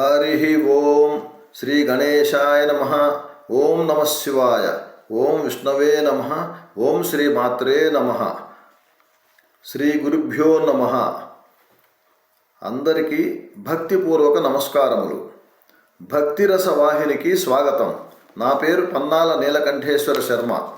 హరి ఓం శ్రీ గణేశాయ నమ. ఓం నమ శివాయ. ఓం విష్ణవే నమ. ఓం శ్రీ మాత్రే నమ. శ్రీ గురుభ్యో నమ. అందరికీ భక్తిపూర్వక నమస్కారములు. భక్తిరస వాహినికి స్వాగతం. నా పేరు పన్నాల నీలకంఠేశ్వర శర్మ.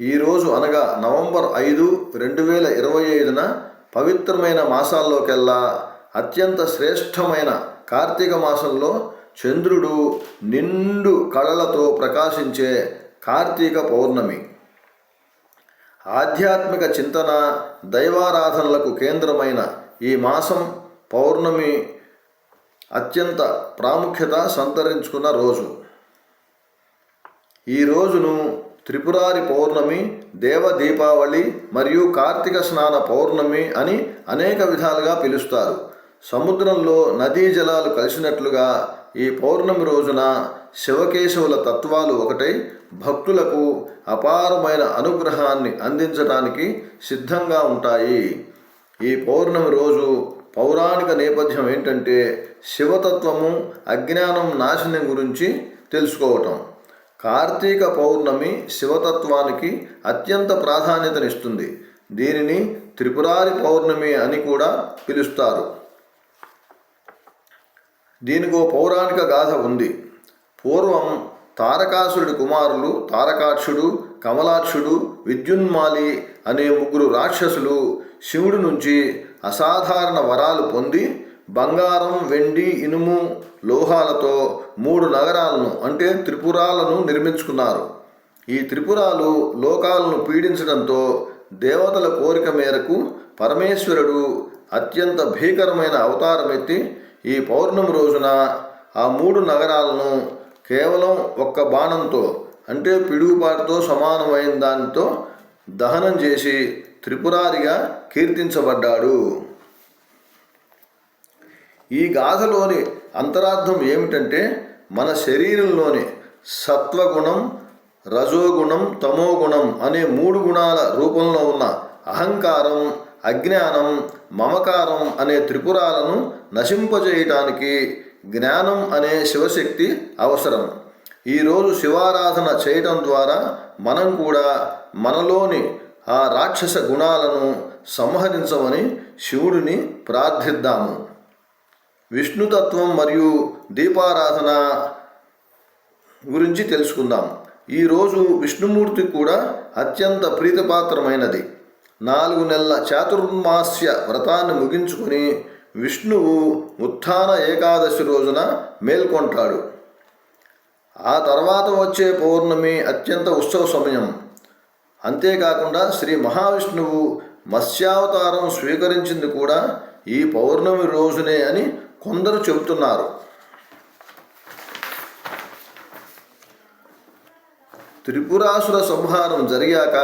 ఈరోజు అనగా నవంబర్ ఐదు రెండు వేల ఇరవై ఐదున పవిత్రమైన మాసాల్లోకెల్లా అత్యంత శ్రేష్టమైన కార్తీక మాసంలో చంద్రుడు నిండు కళలతో ప్రకాశించే కార్తీక పౌర్ణమి. ఆధ్యాత్మిక చింతన దైవారాధనలకు కేంద్రమైన ఈ మాసం పౌర్ణమి అత్యంత ప్రాముఖ్యత సంతరించుకున్న రోజు. ఈ రోజును త్రిపురారి పౌర్ణమి దేవ దీపావళి మరియు కార్తీక స్నాన పౌర్ణమి అని అనేక విధాలుగా పిలుస్తారు. సముద్రంలో నదీ జలాలు కలిసినట్లుగా ఈ పౌర్ణమి రోజున శివకేశవుల తత్వాలు ఒకటై భక్తులకు అపారమైన అనుగ్రహాన్ని అందించడానికి సిద్ధంగా ఉంటాయి. ఈ పౌర్ణమి రోజు పౌరాణిక నేపథ్యం ఏంటంటే శివతత్వము అజ్ఞానం నాశనం గురించి తెలుసుకోవటం. కార్తీక పౌర్ణమి శివతత్వానికి అత్యంత ప్రాధాన్యతనిస్తుంది. దీనిని త్రిపురారి పౌర్ణమి అని కూడా పిలుస్తారు. దీనికో పౌరాణిక గాథ ఉంది. పూర్వం తారకాసురుడి కుమారులు తారకాక్షుడు కమలాక్షుడు విద్యున్మాలి అనే ముగ్గురు రాక్షసులు శివుడి నుంచి అసాధారణ వరాలు పొంది బంగారం వెండి ఇనుము లోహాలతో మూడు నగరాలను అంటే త్రిపురాలను నిర్మించుకున్నారు. ఈ త్రిపురాలు లోకాలను పీడించడంతో దేవతల కోరిక మేరకు పరమేశ్వరుడు అత్యంత భీకరమైన అవతారం ఎత్తి ఈ పౌర్ణమి రోజున ఆ మూడు నగరాలను కేవలం ఒక్క బాణంతో అంటే పిడుగుపాటుతో సమానమైన దానితో దహనం చేసి త్రిపురారిగా కీర్తించబడ్డాడు. ఈ గాథలోని అంతరార్థం ఏమిటంటే మన శరీరంలోని సత్వగుణం రజోగుణం తమోగుణం అనే మూడు గుణాల రూపంలో ఉన్న అహంకారం అజ్ఞానం మమకారం అనే త్రిపురాలను నశింపజేయటానికి జ్ఞానం అనే శివశక్తి అవసరం. ఈరోజు శివారాధన చేయటం ద్వారా మనం కూడా మనలోని ఆ రాక్షస గుణాలను సంహరించమని శివుడిని ప్రార్థిద్దాము. విష్ణుతత్వం మరియు దీపారాధన గురించి తెలుసుకుందాం. ఈరోజు విష్ణుమూర్తి కూడా అత్యంత ప్రీతిపాత్రమైనది. నాలుగు నెలల చాతుర్మాస్య వ్రతాన్ని ముగించుకొని విష్ణువు ఉత్థాన ఏకాదశి రోజున మేల్కొంటాడు. ఆ తర్వాత వచ్చే పౌర్ణమి అత్యంత ఉత్సవ సమయం. అంతేకాకుండా శ్రీ మహావిష్ణువు మత్స్యావతారం స్వీకరించింది కూడా ఈ పౌర్ణమి రోజునే అని కొందరు చెబుతున్నారు. త్రిపురాసుర సంహారం జరిగాక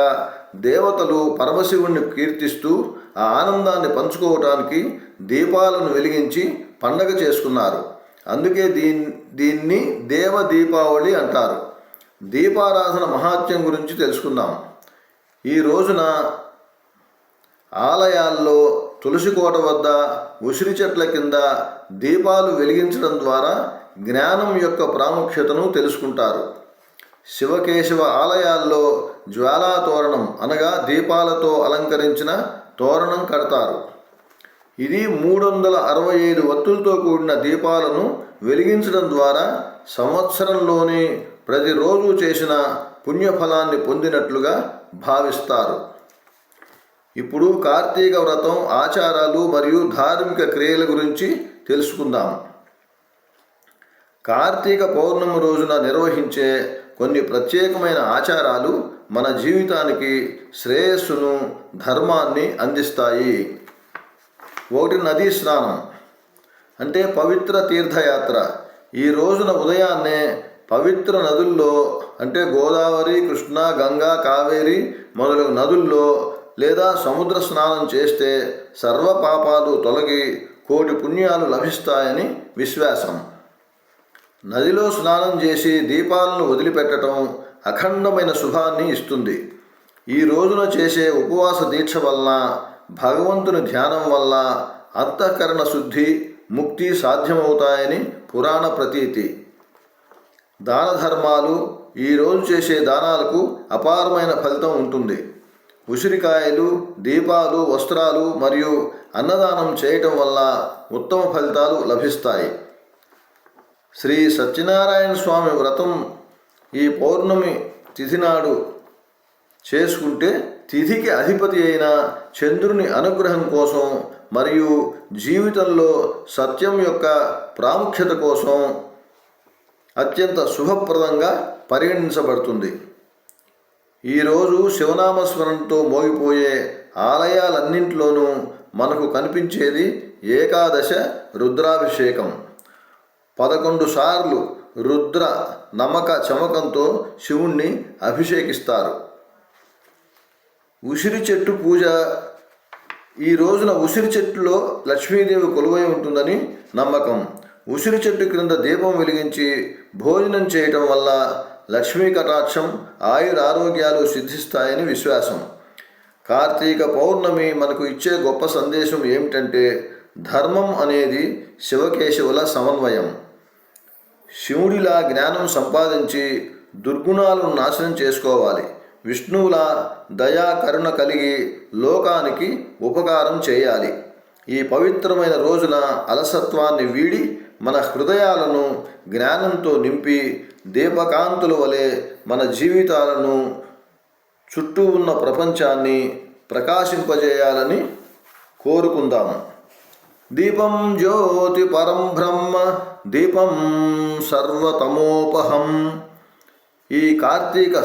దేవతలు పరమశివుణ్ణి కీర్తిస్తూ ఆ ఆనందాన్ని పంచుకోవటానికి దీపాలను వెలిగించి పండగ చేసుకున్నారు. అందుకే దీన్ దీన్ని దేవ దీపావళి అంటారు. దీపారాధన మహాత్యం గురించి తెలుసుకుందాం. ఈ రోజున ఆలయాల్లో తులసి కోట వద్ద ఉసిరి చెట్ల కింద దీపాలు వెలిగించడం ద్వారా జ్ఞానం యొక్క ప్రాముఖ్యతను తెలుసుకుంటారు. శివకేశవ ఆలయాల్లో జ్వాలా తోరణం అనగా దీపాలతో అలంకరించిన తోరణం కడతారు. ఇది మూడు వందల అరవై ఐదు వత్తులతో కూడిన దీపాలను వెలిగించడం ద్వారా సంవత్సరంలోని ప్రతిరోజు చేసిన పుణ్యఫలాన్ని పొందినట్లుగా భావిస్తారు. ఇప్పుడు కార్తీక వ్రతం ఆచారాలు మరియు ధార్మిక క్రియల గురించి తెలుసుకుందాం. కార్తీక పౌర్ణమి రోజున నిర్వహించే కొన్ని ప్రత్యేకమైన ఆచారాలు మన జీవితానికి శ్రేయస్సును ధర్మాన్ని అందిస్తాయి. ఒకటి నదీ స్నానం. అంటే పవిత్ర తీర్థయాత్ర. ఈ రోజున ఉదయాన్నే పవిత్ర నదుల్లో అంటే గోదావరి కృష్ణ గంగా కావేరి మొదలగు నదుల్లో లేదా సముద్ర స్నానం చేస్తే సర్వ పాపాలు తొలగి కోటి పుణ్యాలు లభిస్తాయని విశ్వాసం. నదిలో స్నానం చేసి దీపాలను వదిలిపెట్టడం అఖండమైన శుభాన్ని ఇస్తుంది. ఈ రోజున చేసే ఉపవాస దీక్ష వలన భగవంతుని ధ్యానం వల్ల అంతఃకరణ శుద్ధి ముక్తి సాధ్యమవుతాయని పురాణ ప్రతీతి. దాన ధర్మాలు ఈరోజు చేసే దానాలకు అపారమైన ఫలితం ఉంటుంది. ఉసిరికాయలు దీపాలు వస్త్రాలు మరియు అన్నదానం చేయటం వల్ల ఉత్తమ ఫలితాలు లభిస్తాయి. శ్రీ సత్యనారాయణ స్వామి వ్రతం ఈ పౌర్ణమి తిథి నాడు చేసుకుంటే తిథికి అధిపతి అయిన చంద్రుని అనుగ్రహం కోసం మరియు జీవితంలో సత్యం యొక్క ప్రాముఖ్యత కోసం అత్యంత శుభప్రదంగా పరిగణించబడుతుంది. ఈరోజు శివనామస్మరణతో మోగిపోయే ఆలయాలన్నింటిలోనూ మనకు కనిపించేది ఏకాదశ రుద్రాభిషేకం. పదకొండు సార్లు రుద్ర నమక చమకంతో శివుణ్ణి అభిషేకిస్తారు. ఉసిరి చెట్టు పూజ ఈ రోజున ఉసిరి చెట్టులో లక్ష్మీదేవి కొలువై ఉంటుందని నమ్మకం. ఉసిరి చెట్టు క్రింద దీపం వెలిగించి భోజనం చేయటం వల్ల లక్ష్మీ కటాక్షం ఆయుర ఆరోగ్యాలు సిద్ధిస్తాయని విశ్వాసం. కార్తీక పౌర్ణమి మనకు ఇచ్చే గొప్ప సందేశం ఏమిటంటే ధర్మం అనేది శివకేశవుల సమన్వయం. శివుడిలా జ్ఞానం సంపాదించి దుర్గుణాలను నాశనం చేసుకోవాలి. విష్ణువులా దయా కరుణ కలిగి లోకానికి ఉపకారం చేయాలి. ఈ పవిత్రమైన రోజున అలసత్వాన్ని వీడి మన హృదయాలను జ్ఞానంతో నింపి దీపకాంతుల వలె మన జీవితాలను చుట్టూ ఉన్న ప్రపంచాన్ని ప్రకాశింపజేయాలని కోరుకుందాము. దీపం జ్యోతి పరం బ్రహ్మ దీపం సర్వతమోపహం. ఈ కార్తీక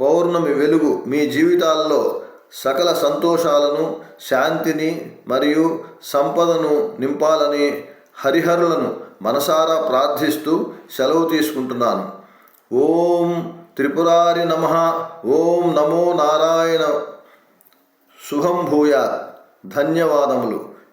పౌర్ణమి వెలుగు మీ జీవితాల్లో సకల సంతోషాలను శాంతిని మరియు సంపదను నింపాలని హరిహరులను మనసారా ప్రార్థిస్తూ సెలవు తీసుకుంటున్నాను. ఓం త్రిపురారి నమ. ఓం నమో నారాయణ. శుభం భూయాత్. ధన్యవాదములు.